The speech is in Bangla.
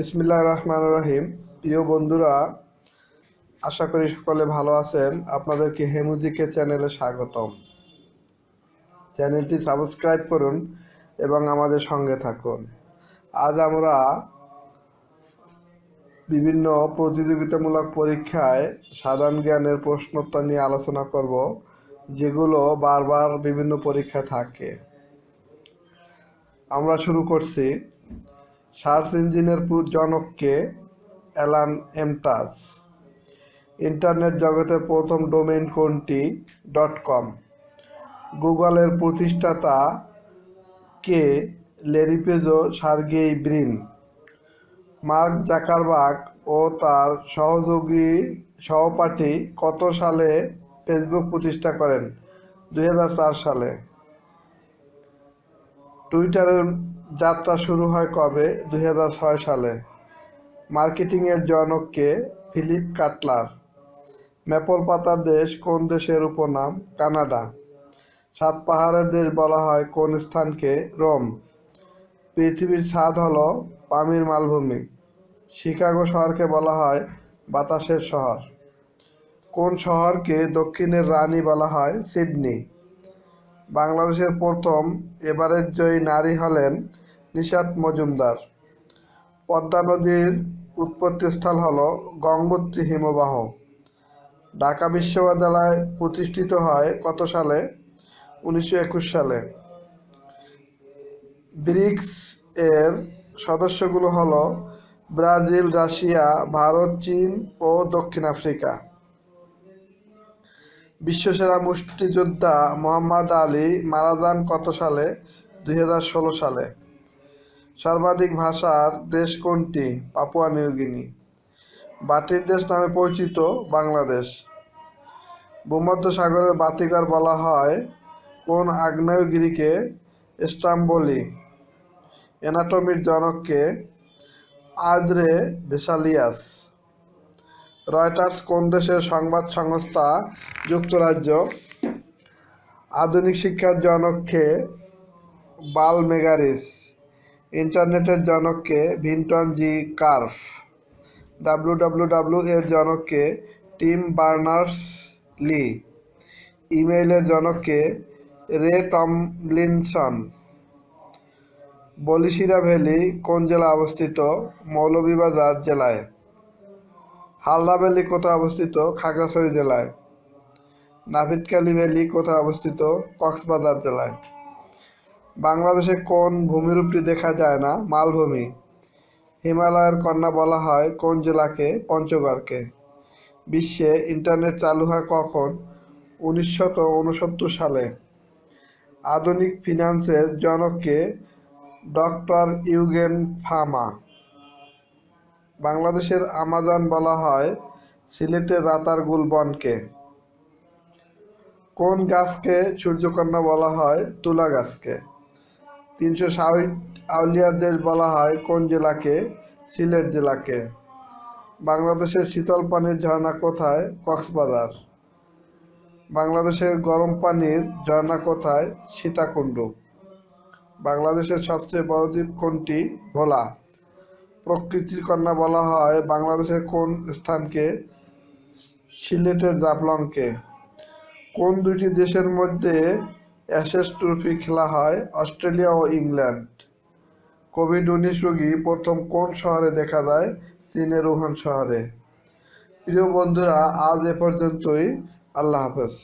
বিসমিল্লাহ রহমান রহিম। প্রিয় বন্ধুরা, আশা করি সকলে ভালো আছেন। আপনাদেরকে হেমুদিকে চ্যানেলে স্বাগতম। চ্যানেলটি সাবস্ক্রাইব করুন এবং আমাদের সঙ্গে থাকুন। আজ আমরা বিভিন্ন প্রতিযোগিতামূলক পরীক্ষায় সাধারণ জ্ঞানের প্রশ্নোত্তর নিয়ে আলোচনা করব, যেগুলো বারবার বিভিন্ন পরীক্ষায় থাকে। আমরা শুরু করছি। সার্চ ইঞ্জিনের জনককে অ্যালান এমটাস ইন্টারনেট জগতের প্রথম ডোমেইন কোনটি? Dot com. গুগলের প্রতিষ্ঠাতা কে লেরিপেজো সার্গেই ব্রিন। মার্ক জাকারবার্গ ও তার সহযোগী সহপাঠী কত সালে ফেসবুক প্রতিষ্ঠা করেন? দুই হাজার চার সালে। টুইটারের যাত্রা শুরু হয় কবে? দুই হাজার ছয় সালে। মার্কেটিংয়ের জনককে ফিলিপ কাটলার। ম্যাপল পাতার দেশ কোন দেশের উপনাম? কানাডা। সাত পাহাড়ের দেশ বলা হয় কোন স্থানকে রোম। পৃথিবীর স্বাদ হলো পামির মালভূমি। শিকাগো শহরকে বলা হয় বাতাসের শহর। কোন শহরকে দক্ষিণের রানী বলা হয়? সিডনি। বাংলাদেশের প্রথম এবারের জয়ী নারী হলেন নিশাত মজুমদার। পদ্মা নদীর উৎপত্তিস্থল হল গঙ্গোত্রী হিমবাহ। ঢাকা বিশ্ববিদ্যালয় প্রতিষ্ঠিত হয় কত সালে? উনিশশো একুশ সালে। ব্রিক্স এর সদস্যগুলো হল ব্রাজিল, রাশিয়া, ভারত, চীন ও দক্ষিণ আফ্রিকা। বিশ্বসেরা মুষ্টিযোদ্ধা মোহাম্মদ আলী মারা যান কত সালে? দুই হাজার ষোলো সালে। সর্বাধিক ভাষার দেশ কোনটি? পাপুয়া নিউগিনি বাটির দেশ নামে পরিচিত বাংলাদেশ। ভূমধ্যসাগরের বাতিঘর বলা হয় কোন আগ্নেয়গিরিকে স্টাম্বলি এনাটমির জনককে আদ্রে ভেসালিয়াস। রয়টার্স কোন দেশের সংবাদ সংস্থা যুক্তরাজ্য? আধুনিক শিক্ষার জনককে বাল মেগারিস ইন্টারনেটের জনককে ভিন্টন জি কার্ফ। ডাব্লু এর জনককে Tim Berners Lee. ইমেইলের জনককে Ray Tomlinson. বলিশিরা valley কোন জেলায় অবস্থিত? মৌলভীবাজার জেলায়। হালদা ভ্যালি কোথায় অবস্থিত? খাগড়াছড়ি জেলায়। নাভিদকালী ভ্যালি কোথায় অবস্থিত? কক্সবাজার জেলায়। বাংলাদেশে কোন ভূমিরূপটি দেখা যায় না? মালভূমি। হিমালয়ের কন্যা বলা হয়, কোন জেলাকে? পঞ্চগড়কে। বিশ্বে ইন্টারনেট চালু হয় কখন? উনসত্তর সালে। আধুনিক ফিনান্সের জনককে ডক্টর ইউগেন ফামা বাংলাদেশের আমাজন বলা হয় সিলেটের রাতারগুল বনকে কোন গাছকে সূর্যকন্যা বলা হয়? তুলা গাছকে। তিনশো ষাট আউলিয়ার দেশ বলা হয় কোন জেলাকে? সিলেট জেলাকে। বাংলাদেশের শীতল পানির ঝর্ণা কোথায়? কক্সবাজার। বাংলাদেশের গরম পানির ঝর্ণা কোথায়? সীতাকুণ্ড। বাংলাদেশের সবচেয়ে বড় দ্বীপ কোনটি? ভোলা। প্রকৃতির কন্যা বলা হয় বাংলাদেশের কোন স্থানকে? সিলেটের জাফলংকে। কোন দুইটি দেশের মধ্যে অ্যাশেস ট্রফি খেলা হয়? অস্ট্রেলিয়া ও ইংল্যান্ড। কোভিড উনিশ রোগী প্রথম কোন শহরে দেখা যায়? চীনের উহান শহরে। প্রিয় বন্ধুরা, আজ এ পর্যন্তই। আল্লাহ হাফেজ।